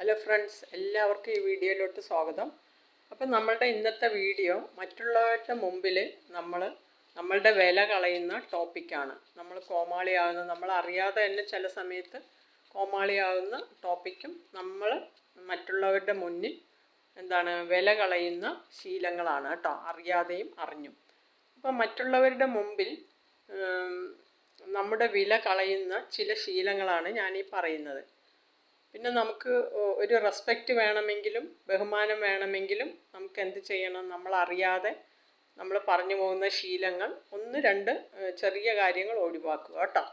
Hello friends എല്ലാവർക്കും ഈ വീഡിയോയിലോട്ട് സ്വാഗതം. അപ്പം നമ്മളുടെ ഇന്നത്തെ വീഡിയോ മറ്റുള്ളവരുടെ മുമ്പിൽ നമ്മൾ നമ്മളുടെ വില കളയുന്ന ടോപ്പിക്കാണ് നമ്മൾ കോമാളിയാകുന്ന നമ്മൾ അറിയാതെ തന്നെ ചില സമയത്ത് കോമാളിയാകുന്ന ടോപ്പിക്കും നമ്മൾ മറ്റുള്ളവരുടെ മുന്നിൽ എന്താണ് വില കളയുന്ന ശീലങ്ങളാണ് കേട്ടോ അറിയാതെയും അറിഞ്ഞും. അപ്പം മറ്റുള്ളവരുടെ മുമ്പിൽ നമ്മുടെ വില കളയുന്ന ചില ശീലങ്ങളാണ് ഞാനീ പറയുന്നത്. പിന്നെ നമുക്ക് ഒരു റെസ്പെക്റ്റ് വേണമെങ്കിലും ബഹുമാനം വേണമെങ്കിലും നമുക്ക് എന്ത് ചെയ്യണം? നമ്മളറിയാതെ നമ്മൾ പറഞ്ഞു പോകുന്ന ശീലങ്ങൾ ഒന്ന് രണ്ട് ചെറിയ കാര്യങ്ങൾ ഒഴിവാക്കുക കേട്ടോ.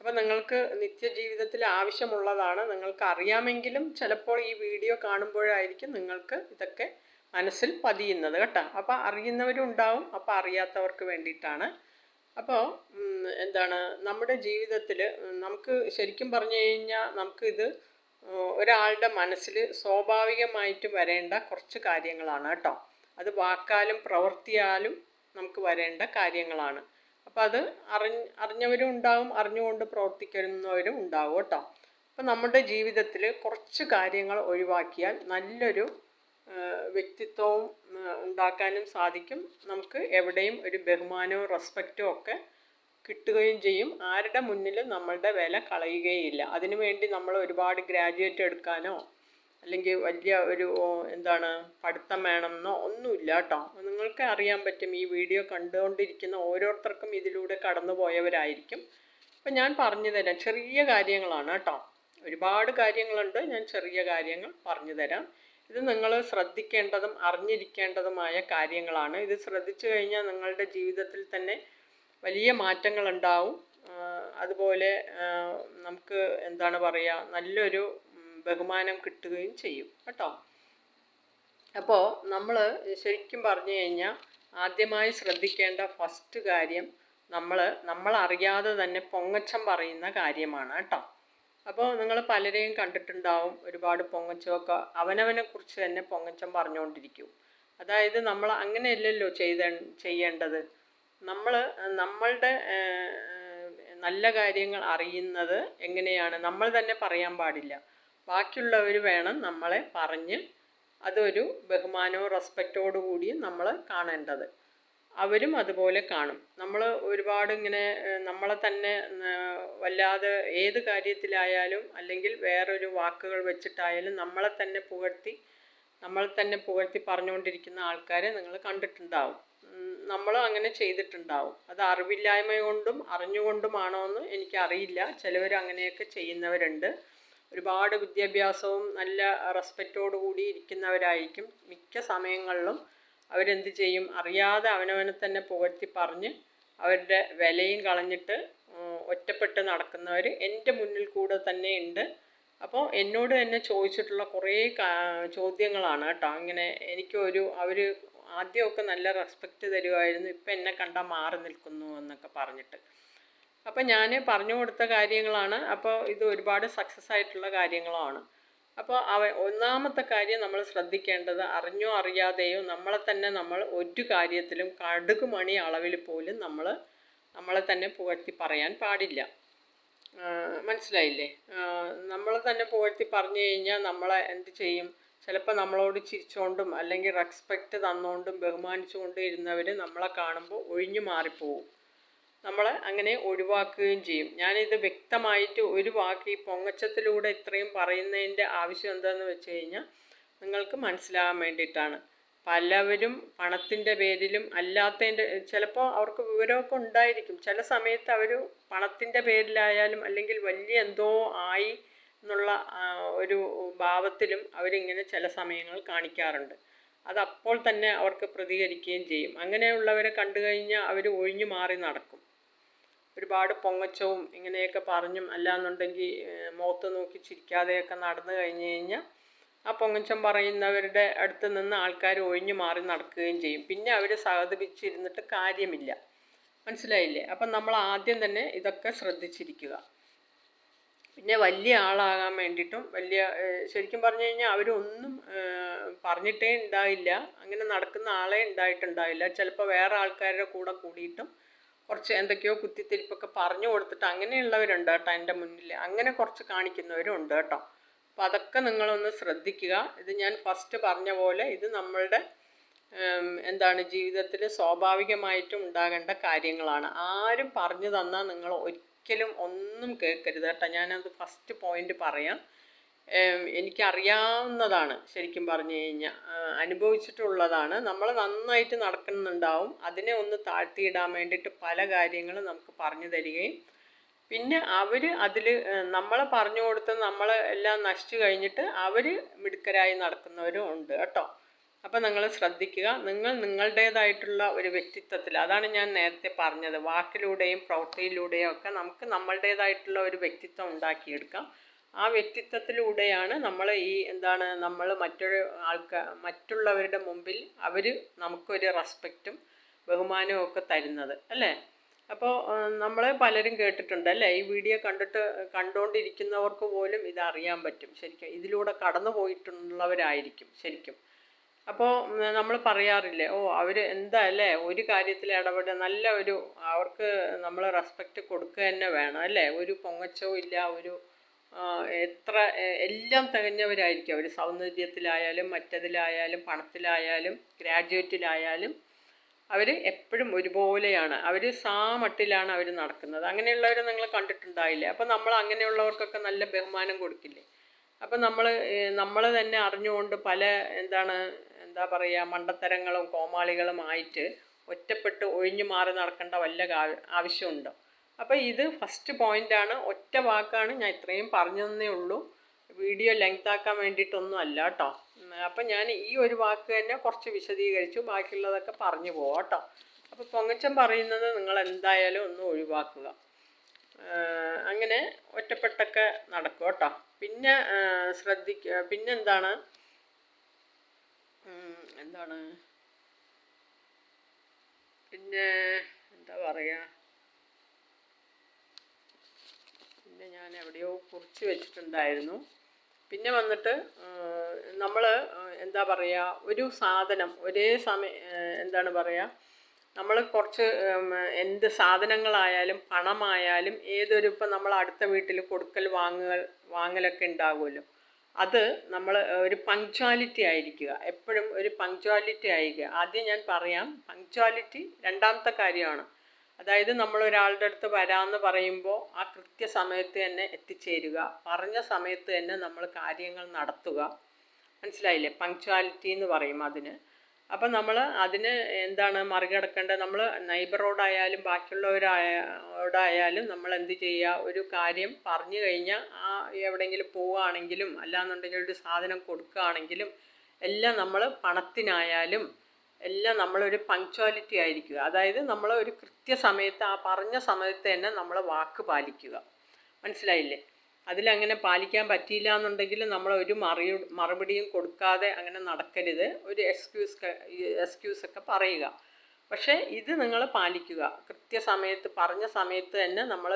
അപ്പോൾ നിങ്ങൾക്ക് നിത്യജീവിതത്തിൽ ആവശ്യമുള്ളതാണ് നിങ്ങൾക്ക് അറിയാമെങ്കിലും ചിലപ്പോൾ ഈ വീഡിയോ കാണുമ്പോഴായിരിക്കും നിങ്ങൾക്ക് ഇതൊക്കെ മനസ്സിൽ പതിയുന്നത് കേട്ടോ. അപ്പോൾ അറിയുന്നവരും ഉണ്ടാവും അപ്പോൾ അറിയാത്തവർക്ക് വേണ്ടിയിട്ടാണ്. അപ്പോൾ എന്താണ് നമ്മുടെ ജീവിതത്തിൽ നമുക്ക് ശരിക്കും പറഞ്ഞു കഴിഞ്ഞാൽ നമുക്കിത് ഒരാളുടെ മനസ്സിൽ സ്വാഭാവികമായിട്ട് വരേണ്ട കുറച്ച് കാര്യങ്ങളാണ് കേട്ടോ. അത് വാക്കാലും പ്രവൃത്തിയാലും നമുക്ക് വരേണ്ട കാര്യങ്ങളാണ്. അപ്പോൾ അത് അറിഞ്ഞ് അറിഞ്ഞവരും ഉണ്ടാവും അറിഞ്ഞുകൊണ്ട് പ്രവർത്തിക്കുന്നവരും ഉണ്ടാവും കേട്ടോ. അപ്പോൾ നമ്മുടെ ജീവിതത്തിൽ കുറച്ച് കാര്യങ്ങൾ ഒഴിവാക്കിയാൽ നല്ലൊരു വ്യക്തിത്വവും ഉണ്ടാക്കാനും സാധിക്കും. നമുക്ക് എവിടെയും ഒരു ബഹുമാനവും റെസ്പെക്റ്റും ഒക്കെ കിട്ടുകയും ചെയ്യും. ആരുടെ മുന്നിലും നമ്മളുടെ വില കളയുകയില്ല. അതിനു വേണ്ടി നമ്മൾ ഒരുപാട് ഗ്രാജുവേറ്റ് എടുക്കാനോ അല്ലെങ്കിൽ വലിയ ഒരു എന്താണ് പഠിത്തം വേണമെന്നോ ഒന്നുമില്ല കേട്ടോ. നിങ്ങൾക്ക് അറിയാൻ പറ്റും ഈ വീഡിയോ കണ്ടുകൊണ്ടിരിക്കുന്ന ഓരോരുത്തർക്കും ഇതിലൂടെ കടന്നു പോയവരായിരിക്കും അപ്പം ഞാൻ പറഞ്ഞു തരാം ചെറിയ കാര്യങ്ങളാണ് കേട്ടോ. ഒരുപാട് കാര്യങ്ങളുണ്ട് ഞാൻ ചെറിയ കാര്യങ്ങൾ പറഞ്ഞു തരാം. ഇത് നിങ്ങൾ ശ്രദ്ധിക്കേണ്ടതും അറിഞ്ഞിരിക്കേണ്ടതുമായ കാര്യങ്ങളാണ്. ഇത് ശ്രദ്ധിച്ചു കഴിഞ്ഞാൽ നിങ്ങളുടെ ജീവിതത്തിൽ തന്നെ വലിയ മാറ്റങ്ങളുണ്ടാവും. അതുപോലെ നമുക്ക് എന്താണ് പറയുക നല്ലൊരു ബഹുമാനം കിട്ടുകയും ചെയ്യും. കേട്ടോ? അപ്പോൾ നമ്മൾ ശരിക്കും പറഞ്ഞു കഴിഞ്ഞാൽ ആദ്യമായി ശ്രദ്ധിക്കേണ്ട ഫസ്റ്റ് കാര്യം നമ്മൾ നമ്മൾ അറിയാതെ തന്നെ പൊങ്ങച്ചം പറയുന്ന കാര്യമാണ് കേട്ടോ. അപ്പോൾ നിങ്ങൾ പലരെയും കണ്ടിട്ടുണ്ടാവും ഒരുപാട് പൊങ്ങച്ചമൊക്കെ അവനവനെ കുറിച്ച് തന്നെ പൊങ്ങച്ചം പറഞ്ഞുകൊണ്ടിരിക്കും അതായത് നമ്മൾ അങ്ങനെയല്ലല്ലോ ചെയ്ത ചെയ്യേണ്ടത്. നമ്മൾ നമ്മളുടെ നല്ല കാര്യങ്ങൾ അറിയുന്നത് എങ്ങനെയാണ്? നമ്മൾ തന്നെ പറയാൻ പാടില്ല. ബാക്കിയുള്ളവർ വേണം നമ്മളെ പറഞ്ഞ് അതൊരു ബഹുമാനവും റെസ്പെക്റ്റോടു കൂടിയും നമ്മൾ കാണേണ്ടത്. അവരും അതുപോലെ കാണും. നമ്മൾ ഒരുപാട് ഇങ്ങനെ നമ്മളെ തന്നെ വല്ലാതെ ഏത് കാര്യത്തിലായാലും അല്ലെങ്കിൽ വേറൊരു വാക്കുകൾ വെച്ചിട്ടായാലും നമ്മളെ തന്നെ പുകഴ്ത്തി നമ്മളെ തന്നെ പുകഴ്ത്തി പറഞ്ഞുകൊണ്ടിരിക്കുന്ന ആൾക്കാരെ നിങ്ങൾ കണ്ടിട്ടുണ്ടാവും. നമ്മൾ അങ്ങനെ ചെയ്തിട്ടുണ്ടാവും. അത് അറിവില്ലായ്മ കൊണ്ടും അറിഞ്ഞുകൊണ്ടുമാണോ എന്ന് എനിക്കറിയില്ല. ചിലവർ അങ്ങനെയൊക്കെ ചെയ്യുന്നവരുണ്ട്. ഒരുപാട് വിദ്യാഭ്യാസവും നല്ല റെസ്പെക്റ്റോടു കൂടി ഇരിക്കുന്നവരായിരിക്കും. മിക്ക സമയങ്ങളിലും അവരെന്ത് ചെയ്യും? അറിയാതെ അവനവനെ തന്നെ പുകഴ്ത്തി പറഞ്ഞ് അവരുടെ വിലയും കളഞ്ഞിട്ട് ഒറ്റപ്പെട്ട് നടക്കുന്നവർ എന്റെ മുന്നിൽ കൂടെ തന്നെ ഉണ്ട്. അപ്പോൾ എന്നോട് തന്നെ ചോദിച്ചിട്ടുള്ള കുറേ ചോദ്യങ്ങളാണ് കേട്ടോ. ഇങ്ങനെ എനിക്കൊരു അവർ ആദ്യമൊക്കെ നല്ല റെസ്പെക്റ്റ് തരുമായിരുന്നു ഇപ്പം എന്നെ കണ്ടാൽ മാറി നിൽക്കുന്നു എന്നൊക്കെ പറഞ്ഞിട്ട്. അപ്പോൾ ഞാൻ പറഞ്ഞു കൊടുത്ത കാര്യങ്ങളാണ്. അപ്പോൾ ഇത് ഒരുപാട് സക്സസ് ആയിട്ടുള്ള കാര്യങ്ങളാണ്. അപ്പോൾ അവ ഒന്നാമത്തെ കാര്യം നമ്മൾ ശ്രദ്ധിക്കേണ്ടത് അറിഞ്ഞോ അറിയാതെയോ നമ്മളെ തന്നെ നമ്മൾ ഒരു കാര്യത്തിലും കടുക് മണി അളവിൽ പോലും നമ്മൾ നമ്മളെ തന്നെ പുകഴ്ത്തി പറയാൻ പാടില്ല. മനസ്സിലായില്ലേ? നമ്മളെ തന്നെ പുകഴ്ത്തി പറഞ്ഞു കഴിഞ്ഞാൽ നമ്മളെ എന്ത് ചെയ്യും? ചിലപ്പോൾ നമ്മളോട് ചിരിച്ചുകൊണ്ടും അല്ലെങ്കിൽ റെസ്പെക്റ്റ് തന്നുകൊണ്ടും ബഹുമാനിച്ചുകൊണ്ടും ഇരുന്നവർ നമ്മളെ കാണുമ്പോൾ ഒഴിഞ്ഞു മാറിപ്പോവും. നമ്മൾ അങ്ങനെ ഒഴിവാക്കുകയും ചെയ്യും. ഞാനിത് വ്യക്തമായിട്ട് ഒരു വാക്ക് ഈ പൊങ്ങച്ചത്തിലൂടെ ഇത്രയും പറയുന്നതിന്റെ ആവശ്യം എന്താണെന്ന് വെച്ച് കഴിഞ്ഞാൽ നിങ്ങൾക്ക് മനസ്സിലാകാൻ വേണ്ടിയിട്ടാണ്. പലവരും പണത്തിന്റെ പേരിലും അല്ലാത്തതിന്റെ ചിലപ്പോൾ അവർക്ക് വിവരമൊക്കെ ഉണ്ടായിരിക്കും. ചില സമയത്ത് അവർ പണത്തിന്റെ പേരിലായാലും അല്ലെങ്കിൽ വലിയ എന്തോ ആയി എന്നുള്ള ഒരു ഭാവത്തിലും അവരിങ്ങനെ ചില സമയങ്ങൾ കാണിക്കാറുണ്ട്. അത് അപ്പോൾ തന്നെ അവർക്ക് പ്രതികരിക്കുകയും ചെയ്യും. അങ്ങനെയുള്ളവരെ കണ്ടു കഴിഞ്ഞാൽ അവർ ഒഴിഞ്ഞു മാറി നടക്കും. ഒരുപാട് പൊങ്ങച്ചവും ഇങ്ങനെയൊക്കെ പറഞ്ഞും അല്ലാന്നുണ്ടെങ്കിൽ മുഖത്ത് നോക്കി ചിരിക്കാതെയൊക്കെ നടന്നു കഴിഞ്ഞു കഴിഞ്ഞാൽ ആ പൊങ്ങച്ചം പറയുന്നവരുടെ അടുത്ത് നിന്ന് ആൾക്കാർ ഒഴിഞ്ഞു മാറി നടക്കുകയും ചെയ്യും. പിന്നെ അവർ സഹതപിച്ചിരുന്നിട്ട് കാര്യമില്ല. മനസ്സിലായില്ലേ? അപ്പം നമ്മൾ ആദ്യം തന്നെ ഇതൊക്കെ ശ്രദ്ധിച്ചിരിക്കുക. പിന്നെ വലിയ ആളാകാൻ വേണ്ടിയിട്ടും വലിയ ശരിക്കും പറഞ്ഞു കഴിഞ്ഞാൽ അവരൊന്നും പറഞ്ഞിട്ടേ ഉണ്ടായില്ല അങ്ങനെ നടക്കുന്ന ആളെ ഉണ്ടായിട്ടുണ്ടാവില്ല ചിലപ്പോൾ വേറെ ആൾക്കാരുടെ കൂടെ കൂടിയിട്ടും കുറച്ച് എന്തൊക്കെയോ കുത്തിത്തിരിപ്പൊക്കെ പറഞ്ഞു കൊടുത്തിട്ട് അങ്ങനെയുള്ളവരുണ്ട് കേട്ടോ എന്റെ മുന്നിൽ അങ്ങനെ കുറച്ച് കാണിക്കുന്നവരും ഉണ്ട് കേട്ടോ. അപ്പോൾ അതൊക്കെ നിങ്ങളൊന്ന് ശ്രദ്ധിക്കുക. ഇത് ഞാൻ ഫസ്റ്റ് പറഞ്ഞ പോലെ ഇത് നമ്മളുടെ എന്താണ് ജീവിതത്തിൽ സ്വാഭാവികമായിട്ടും ഉണ്ടാകേണ്ട കാര്യങ്ങളാണ്. ആരും പറഞ്ഞു തന്നാൽ നിങ്ങൾ ഒരിക്കലും ഒന്നും കേൾക്കരുത് കേട്ടോ. ഞാനത് ഫസ്റ്റ് പോയിന്റ് പറയാം. എനിക്കറിയാവുന്നതാണ് ശരിക്കും പറഞ്ഞു കഴിഞ്ഞാൽ അനുഭവിച്ചിട്ടുള്ളതാണ്. നമ്മൾ നന്നായിട്ട് നടക്കുന്നുണ്ടാവും. അതിനെ ഒന്ന് താഴ്ത്തിയിടാൻ വേണ്ടിയിട്ട് പല കാര്യങ്ങളും നമുക്ക് പറഞ്ഞു തരികയും പിന്നെ അവർ അതിൽ നമ്മളെ പറഞ്ഞു കൊടുത്ത് നമ്മളെ എല്ലാം നശിച്ചു കഴിഞ്ഞിട്ട് അവർ മിടുക്കരായി നടക്കുന്നവരും ഉണ്ട് കേട്ടോ. അപ്പം നിങ്ങൾ ശ്രദ്ധിക്കുക. നിങ്ങൾ നിങ്ങളുടേതായിട്ടുള്ള ഒരു വ്യക്തിത്വത്തിൽ അതാണ് ഞാൻ നേരത്തെ പറഞ്ഞത്. വാക്കിലൂടെയും പ്രവൃത്തിയിലൂടെയും ഒക്കെ നമുക്ക് നമ്മളുടേതായിട്ടുള്ള ഒരു വ്യക്തിത്വം ഉണ്ടാക്കിയെടുക്കാം. ആ വ്യക്തിത്വത്തിലൂടെയാണ് നമ്മൾ ഈ എന്താണ് നമ്മൾ മറ്റൊരു ആൾക്കാർ മറ്റുള്ളവരുടെ മുമ്പിൽ അവർ നമുക്കൊരു റെസ്പെക്റ്റും ബഹുമാനവും ഒക്കെ തരുന്നത് അല്ലേ? അപ്പോൾ നമ്മൾ പലരും കേട്ടിട്ടുണ്ട് അല്ലേ? ഈ വീഡിയോ കണ്ടിട്ട് കണ്ടുകൊണ്ടിരിക്കുന്നവർക്ക് പോലും ഇത് അറിയാൻ പറ്റും. ശരിക്കും ഇതിലൂടെ കടന്നു പോയിട്ടുള്ളവരായിരിക്കും ശരിക്കും. അപ്പോൾ നമ്മൾ പറയാറില്ലേ ഓ അവർ എന്താ അല്ലേ ഒരു കാര്യത്തിൽ ഇടപെടുക നല്ല ഒരു അവർക്ക് നമ്മൾ റെസ്പെക്റ്റ് കൊടുക്കുക തന്നെ വേണം അല്ലേ? ഒരു പൊങ്ങച്ചവും ഇല്ല ഒരു എത്ര എല്ലാം തികഞ്ഞവരായിരിക്കും. അവർ സൗന്ദര്യത്തിലായാലും മറ്റതിലായാലും പണത്തിലായാലും ഗ്രാജുവേറ്റിലായാലും അവർ എപ്പോഴും ഒരുപോലെയാണ്. അവർ സാമട്ടിലാണ് അവർ നടക്കുന്നത്. അങ്ങനെയുള്ളവർ നിങ്ങൾ കണ്ടിട്ടുണ്ടായില്ലേ? അപ്പോൾ നമ്മൾ അങ്ങനെയുള്ളവർക്കൊക്കെ നല്ല ബഹുമാനം കൊടുക്കില്ലേ? അപ്പം നമ്മൾ നമ്മൾ തന്നെ അറിഞ്ഞുകൊണ്ട് പല എന്താണ് എന്താ പറയുക മണ്ടത്തരങ്ങളും കോമാളികളുമായിട്ട് ഒറ്റപ്പെട്ട് ഒഴിഞ്ഞു മാറി നടക്കേണ്ട വല്ല ആവശ്യമുണ്ടോ? അപ്പോൾ ഇത് ഫസ്റ്റ് പോയിന്റാണ് ഒറ്റ വാക്കാണ് ഞാൻ ഇത്രയും പറഞ്ഞതന്നേ ഉള്ളൂ. വീഡിയോ ലെങ്ത് ആക്കാൻ വേണ്ടിയിട്ടൊന്നും അല്ല കേട്ടോ അപ്പം ഞാൻ ഈ ഒരു വാക്ക് തന്നെ കുറച്ച് വിശദീകരിച്ചു. ബാക്കിയുള്ളതൊക്കെ പറഞ്ഞു പോവാം കേട്ടോ അപ്പോൾ പൊങ്ങച്ചൻ പറയുന്നത് നിങ്ങൾ എന്തായാലും ഒന്ന് ഒഴിവാക്കുക. അങ്ങനെ ഒറ്റപ്പെട്ടൊക്കെ നടക്കും കേട്ടോ പിന്നെ ശ്രദ്ധിക്കുക പിന്നെന്താണ്? എന്താണ്? പിന്നെ എന്താ പറയുക പിന്നെ ഞാൻ എവിടെയോ കുറിച്ച് വെച്ചിട്ടുണ്ടായിരുന്നു. പിന്നെ വന്നിട്ട് നമ്മൾ എന്താ പറയുക ഒരു സാധനം ഒരേ സമയം എന്താണ് പറയുക നമ്മൾ കുറച്ച് എന്ത് സാധനങ്ങളായാലും പണമായാലും ഏതൊരു ഇപ്പം നമ്മൾ അടുത്ത വീട്ടിൽ കൊടുക്കൽ വാങ്ങുകൾ വാങ്ങലൊക്കെ ഉണ്ടാകുമല്ലോ. അത് നമ്മൾ ഒരു പങ്ക്ച്വാലിറ്റി ആയിരിക്കുക. എപ്പോഴും ഒരു പങ്ക്ച്വാലിറ്റി ആയിരിക്കുക. ആദ്യം ഞാൻ പറയാം പങ്ക്ച്വാലിറ്റി രണ്ടാമത്തെ കാര്യമാണ്. അതായത് നമ്മൾ ഒരാളുടെ അടുത്ത് വരാമെന്ന് പറയുമ്പോൾ ആ കൃത്യസമയത്ത് തന്നെ എത്തിച്ചേരുക. പറഞ്ഞ സമയത്ത് തന്നെ നമ്മൾ കാര്യങ്ങൾ നടത്തുക. മനസ്സിലായില്ലേ? പങ്ക്ച്വാലിറ്റി എന്ന് പറയും അതിന്. അപ്പം നമ്മൾ അതിന് എന്താണ് മറികടക്കേണ്ടത്? നമ്മൾ നൈബറോടായാലും ബാക്കിയുള്ളവരോടായാലും നമ്മൾ എന്ത് ചെയ്യുക ഒരു കാര്യം പറഞ്ഞു കഴിഞ്ഞാൽ ആ എവിടെയെങ്കിലും പോവുകയാണെങ്കിലും അല്ലാന്നുണ്ടെങ്കിൽ ഒരു സാധനം കൊടുക്കുകയാണെങ്കിലും എല്ലാം നമ്മൾ പണത്തിനായാലും എല്ലാം നമ്മളൊരു പങ്ക്ച്വാലിറ്റി ആയിരിക്കുക. അതായത് നമ്മൾ ഒരു കൃത്യസമയത്ത് ആ പറഞ്ഞ സമയത്ത് തന്നെ നമ്മൾ വാക്ക് പാലിക്കുക. മനസ്സിലായില്ലേ? അതിലങ്ങനെ പാലിക്കാൻ പറ്റിയില്ല എന്നുണ്ടെങ്കിൽ നമ്മൾ ഒരു മറി മറുപടിയും കൊടുക്കാതെ അങ്ങനെ നടക്കരുത്. ഒരു എക്സ്ക്യൂസ് എക്സ്ക്യൂസ് ഒക്കെ പറയുക. പക്ഷേ ഇത് നിങ്ങൾ പാലിക്കുക. കൃത്യസമയത്ത് പറഞ്ഞ സമയത്ത് തന്നെ നമ്മൾ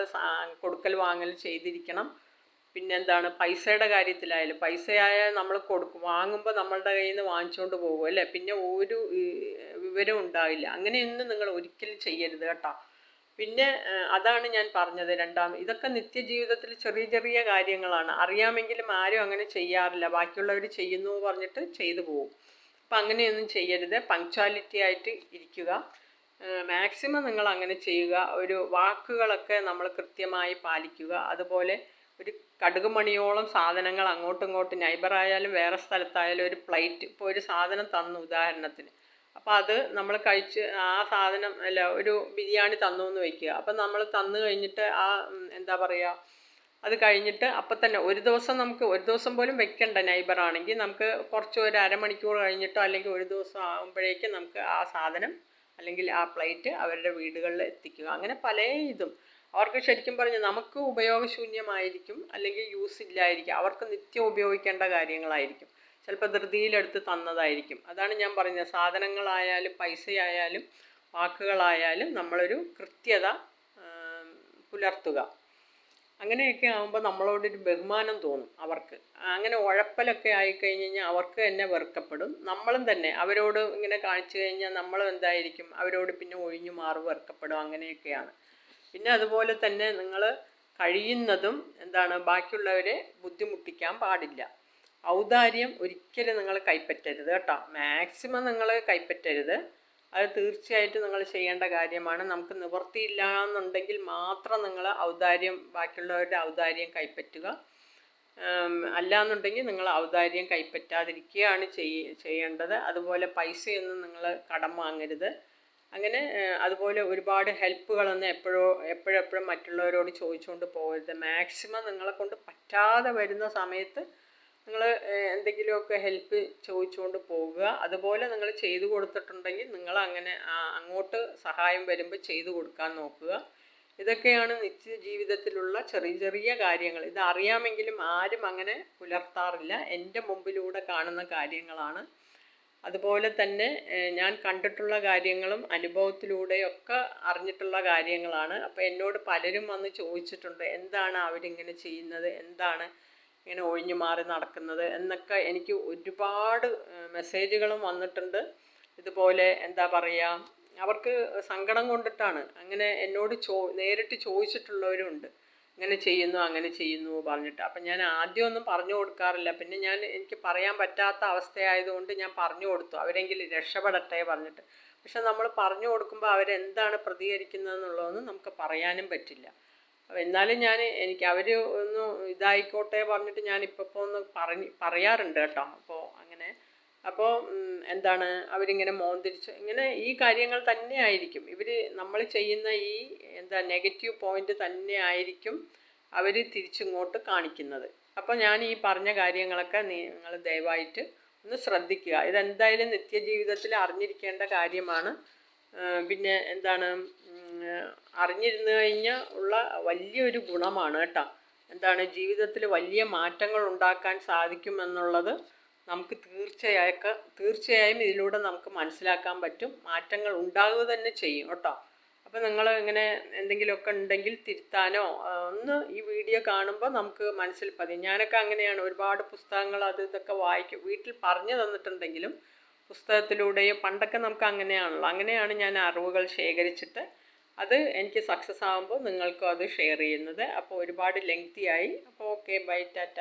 കൊടുക്കൽ വാങ്ങൽ ചെയ്തിരിക്കണം. പിന്നെന്താണ്? പൈസയുടെ കാര്യത്തിലായാലും പൈസയായാൽ നമ്മൾ കൊടുക്കും. വാങ്ങുമ്പോൾ നമ്മളുടെ കയ്യിൽ നിന്ന് വാങ്ങിച്ചുകൊണ്ട് പോകും അല്ലേ? പിന്നെ ഒരു വിവരം ഉണ്ടാവില്ല. അങ്ങനെയൊന്നും നിങ്ങൾ ഒരിക്കലും ചെയ്യരുത് കേട്ടോ. പിന്നെ അതാണ് ഞാൻ പറഞ്ഞത് രണ്ടാം ഇതൊക്കെ നിത്യജീവിതത്തിൽ ചെറിയ ചെറിയ കാര്യങ്ങളാണ്. അറിയാമെങ്കിലും ആരും അങ്ങനെ ചെയ്യാറില്ല. ബാക്കിയുള്ളവർ ചെയ്യുന്നു പറഞ്ഞിട്ട് ചെയ്തു പോകും. അപ്പം അങ്ങനെയൊന്നും ചെയ്യരുത്. പങ്ക്ച്വാലിറ്റി ആയിട്ട് ഇരിക്കുക. മാക്സിമം നിങ്ങൾ അങ്ങനെ ചെയ്യുക. ഒരു വാക്കുകളൊക്കെ നമ്മൾ കൃത്യമായി പാലിക്കുക. അതുപോലെ ഒരു കടുകുമണിയോളം സാധനങ്ങൾ അങ്ങോട്ടും ഇങ്ങോട്ടും നൈബറായാലും വേറെ സ്ഥലത്തായാലും ഒരു പ്ലേറ്റ് ഇപ്പോൾ ഒരു സാധനം തന്നു ഉദാഹരണത്തിന്. അപ്പോൾ അത് നമ്മൾ കഴിച്ച് ആ സാധനം അല്ല ഒരു ബിരിയാണി തന്നു എന്ന് വയ്ക്കുക അപ്പം നമ്മൾ തന്നു കഴിഞ്ഞിട്ട് ആ എന്താ പറയുക അത് കഴിഞ്ഞിട്ട് അപ്പം തന്നെ ഒരു ദിവസം നമുക്ക് ഒരു ദിവസം പോലും വെക്കണ്ട നൈബർ ആണെങ്കിൽ നമുക്ക് കുറച്ച് ഒരു അരമണിക്കൂർ കഴിഞ്ഞിട്ടോ അല്ലെങ്കിൽ ഒരു ദിവസം ആകുമ്പോഴേക്കും നമുക്ക് ആ സാധനം അല്ലെങ്കിൽ ആ പ്ലേറ്റ് അവരുടെ വീടുകളിൽ എത്തിക്കുക. അങ്ങനെ പല ഇതും. അവർക്ക് ശരിക്കും പറഞ്ഞ് നമുക്ക് ഉപയോഗശൂന്യമായിരിക്കും അല്ലെങ്കിൽ യൂസ് ഇല്ലായിരിക്കും. അവർക്ക് നിത്യം ഉപയോഗിക്കേണ്ട കാര്യങ്ങളായിരിക്കും. ചിലപ്പോൾ ധൃതിയിലെടുത്ത് തന്നതായിരിക്കും. അതാണ് ഞാൻ പറഞ്ഞത്. സാധനങ്ങളായാലും പൈസയായാലും വാക്കുകളായാലും നമ്മളൊരു കൃത്യത പുലർത്തുക. അങ്ങനെയൊക്കെ ആകുമ്പോൾ നമ്മളോടൊരു ബഹുമാനം തോന്നും അവർക്ക്. അങ്ങനെ ഉഴപ്പലൊക്കെ ആയിക്കഴിഞ്ഞ് കഴിഞ്ഞാൽ അവർക്ക് തന്നെ വെറുക്കപ്പെടും. നമ്മളും തന്നെ അവരോട് ഇങ്ങനെ കാണിച്ചു കഴിഞ്ഞാൽ നമ്മളും എന്തായിരിക്കും? അവരോട് പിന്നെ ഒഴിഞ്ഞു മാറി വെറുക്കപ്പെടും അങ്ങനെയൊക്കെയാണ്. പിന്നെ അതുപോലെ തന്നെ നിങ്ങൾ കഴിയുന്നതും എന്താണ്? ബാക്കിയുള്ളവരെ ബുദ്ധിമുട്ടിക്കാൻ പാടില്ല. ഔദാര്യം ഒരിക്കലും നിങ്ങൾ കൈപ്പറ്റരുത് കേട്ടോ. മാക്സിമം നിങ്ങൾ കൈപ്പറ്റരുത്. അത് തീർച്ചയായിട്ടും നിങ്ങൾ ചെയ്യേണ്ട കാര്യമാണ്. നമുക്ക് നിവൃത്തിയില്ല എന്നുണ്ടെങ്കിൽ മാത്രം നിങ്ങൾ ഔദാര്യം ബാക്കിയുള്ളവരുടെ ഔദാര്യം കൈപ്പറ്റുക. അല്ലാന്നുണ്ടെങ്കിൽ നിങ്ങൾ ഔദാര്യം കൈപ്പറ്റാതിരിക്കുകയാണ് ചെയ്യ ചെയ്യേണ്ടത്. അതുപോലെ പൈസയൊന്നും നിങ്ങൾ കടം വാങ്ങരുത്. അങ്ങനെ അതുപോലെ ഒരുപാട് ഹെൽപ്പുകളൊന്നും എപ്പോഴോ എപ്പോഴെപ്പോഴും മറ്റുള്ളവരോട് ചോദിച്ചുകൊണ്ട് പോകരുത്. മാക്സിമം നിങ്ങളെ കൊണ്ട് പറ്റാതെ വരുന്ന സമയത്ത് നിങ്ങൾ എന്തെങ്കിലുമൊക്കെ ഹെൽപ്പ് ചോദിച്ചുകൊണ്ട് പോകുക അതുപോലെ നിങ്ങൾ ചെയ്തു കൊടുത്തിട്ടുണ്ടെങ്കിൽ നിങ്ങൾ അങ്ങനെ അങ്ങോട്ട് സഹായം വരുമ്പോൾ ചെയ്തു കൊടുക്കാൻ നോക്കുക. ഇതൊക്കെയാണ് നിത്യ ജീവിതത്തിലുള്ള ചെറിയ ചെറിയ കാര്യങ്ങൾ. ഇത് അറിയാമെങ്കിലും ആരും അങ്ങനെ പുലർത്താറില്ല. എന്റെ മുമ്പിലൂടെ കാണുന്ന കാര്യങ്ങളാണ്. അതുപോലെ തന്നെ ഞാൻ കണ്ടിട്ടുള്ള കാര്യങ്ങളും അനുഭവത്തിലൂടെയൊക്കെ അറിഞ്ഞിട്ടുള്ള കാര്യങ്ങളാണ്. അപ്പോൾ എന്നോട് പലരും വന്ന് ചോദിച്ചിട്ടുണ്ട് എന്താണ് അവരിങ്ങനെ ചെയ്യുന്നത്? എന്താണ് ഇങ്ങനെ ഒഴിഞ്ഞു മാറി നടക്കുന്നത് എന്നൊക്കെ എനിക്ക് ഒരുപാട് മെസ്സേജുകളും വന്നിട്ടുണ്ട്. ഇതുപോലെ എന്താ പറയുക അവർക്ക് സങ്കടം കൊണ്ടിട്ടാണ്. അങ്ങനെ എന്നോട് ചോ നേരിട്ട് ചോദിച്ചിട്ടുള്ളവരുണ്ട്. ഇങ്ങനെ ചെയ്യുന്നു അങ്ങനെ ചെയ്യുന്നു പറഞ്ഞിട്ട്. അപ്പം ഞാൻ ആദ്യമൊന്നും പറഞ്ഞു കൊടുക്കാറില്ല. പിന്നെ ഞാൻ എനിക്ക് പറയാൻ പറ്റാത്ത അവസ്ഥയായതുകൊണ്ട് ഞാൻ പറഞ്ഞു കൊടുത്തു. അവരെങ്കിലും രക്ഷപ്പെടട്ടെ പറഞ്ഞിട്ട്. പക്ഷെ നമ്മൾ പറഞ്ഞു കൊടുക്കുമ്പോൾ അവരെന്താണ് പ്രതികരിക്കുന്നതെന്നുള്ളതൊന്നും നമുക്ക് പറയാനും പറ്റില്ല. എന്നാലും ഞാൻ എനിക്ക് അവർ ഒന്ന് ഇതായിക്കോട്ടെ പറഞ്ഞിട്ട് ഞാൻ ഇപ്പോൾ ഒന്ന് പറഞ്ഞ് പറയാറുണ്ട് കേട്ടോ. അപ്പോൾ അങ്ങനെ അപ്പോൾ എന്താണ് അവരിങ്ങനെ മോന്തിരിച്ച് ഇങ്ങനെ ഈ കാര്യങ്ങൾ തന്നെ ആയിരിക്കും. ഇവർ നമ്മൾ ചെയ്യുന്ന ഈ എന്താ നെഗറ്റീവ് പോയിന്റ് തന്നെ ആയിരിക്കും അവർ തിരിച്ചിങ്ങോട്ട് കാണിക്കുന്നത്. അപ്പോൾ ഞാൻ ഈ പറഞ്ഞ കാര്യങ്ങളൊക്കെ നിങ്ങൾ ദയവായിട്ട് ഒന്ന് ശ്രദ്ധിക്കുക. ഇതെന്തായാലും നിത്യജീവിതത്തിൽ അറിഞ്ഞിരിക്കേണ്ട കാര്യമാണ്. പിന്നെ എന്താണ് അറിഞ്ഞിരുന്നു കഴിഞ്ഞാൽ ഉള്ള വലിയൊരു ഗുണമാണ് കേട്ടോ. എന്താണ് ജീവിതത്തിൽ വലിയ മാറ്റങ്ങൾ ഉണ്ടാക്കാൻ സാധിക്കുമെന്നുള്ളത് നമുക്ക് തീർച്ചയായൊക്കെ തീർച്ചയായും ഇതിലൂടെ നമുക്ക് മനസ്സിലാക്കാൻ പറ്റും. മാറ്റങ്ങൾ ഉണ്ടാകുക തന്നെ ചെയ്യും കേട്ടോ. അപ്പോൾ നിങ്ങൾ ഇങ്ങനെ എന്തെങ്കിലുമൊക്കെ ഉണ്ടെങ്കിൽ തിരുത്താനോ ഒന്ന് ഈ വീഡിയോ കാണുമ്പോൾ നമുക്ക് മനസ്സിൽ പതി. ഞാനൊക്കെ അങ്ങനെയാണ്. ഒരുപാട് പുസ്തകങ്ങൾ അത് ഇതൊക്കെ വായിക്കും. വീട്ടിൽ പറഞ്ഞു തന്നിട്ടുണ്ടെങ്കിലും പുസ്തകത്തിലൂടെയോ പണ്ടൊക്കെ നമുക്ക് അങ്ങനെയാണല്ലോ. അങ്ങനെയാണ് ഞാൻ അറിവുകൾ ശേഖരിച്ചിട്ട് അത് എനിക്ക് സക്സസ് ആകുമ്പോൾ നിങ്ങൾക്കും അത് ഷെയർ ചെയ്യുന്നത്. അപ്പോൾ ഒരുപാട് ലെങ്തി ആയി. അപ്പോൾ ഓക്കെ ബൈ ടാറ്റ